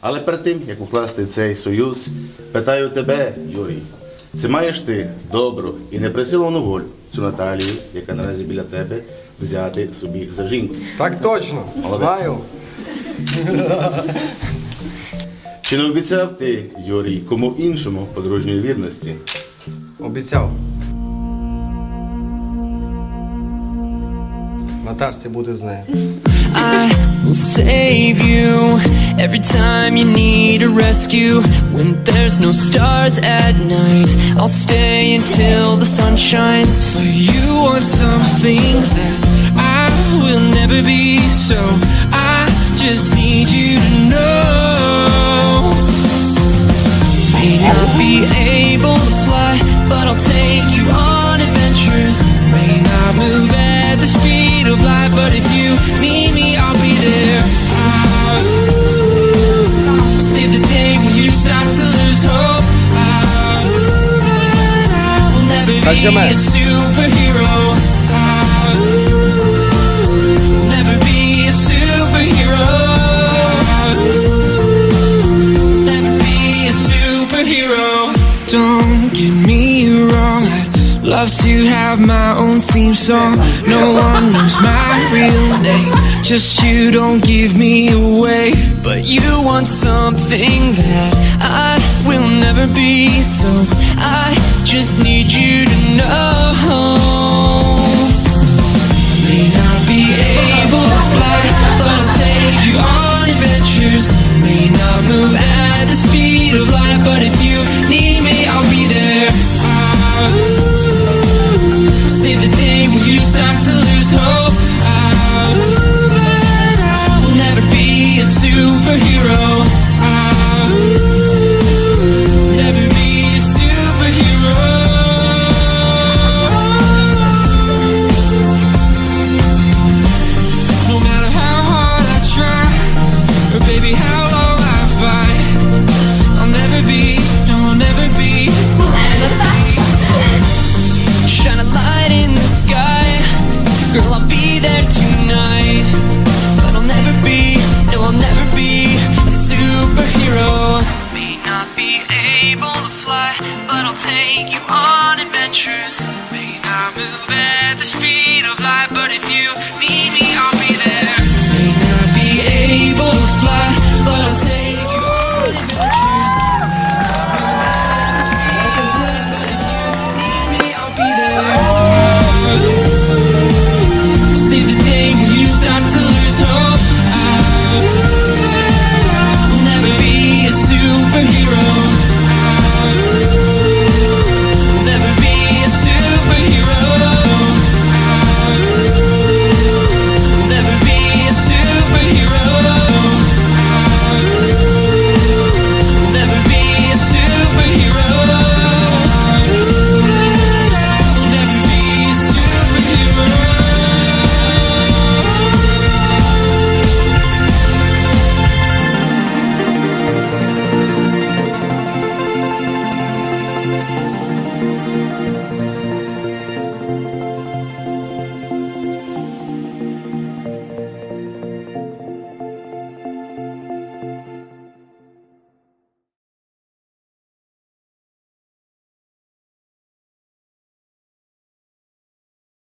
Але перед тим, як укласти цей союз, питаю тебе, Юрій, чи маєш ти добру і неприсиловану волю цю Наталію, яка наразі біля тебе, взяти собі за жінку? Так точно. Молодець. Маю. Чи не обіцяв ти, Юрій, кому іншому подружньої вірності? Обіцяв. Натарці бути з нею. I will save you every time you need a rescue. When there's no stars at night, I'll stay until the sun shines. You want something that I will never be, so I just need you to know. May not be able to fly, but I'll take you on be a superhero. Don't get me wrong, I'd love to have my own theme song. No one knows my real name, just you don't give me away. But you want something that I will never be, so I just need you to know. Fly, but I'll take you on adventures. May not move at the speed of light, but if you need me,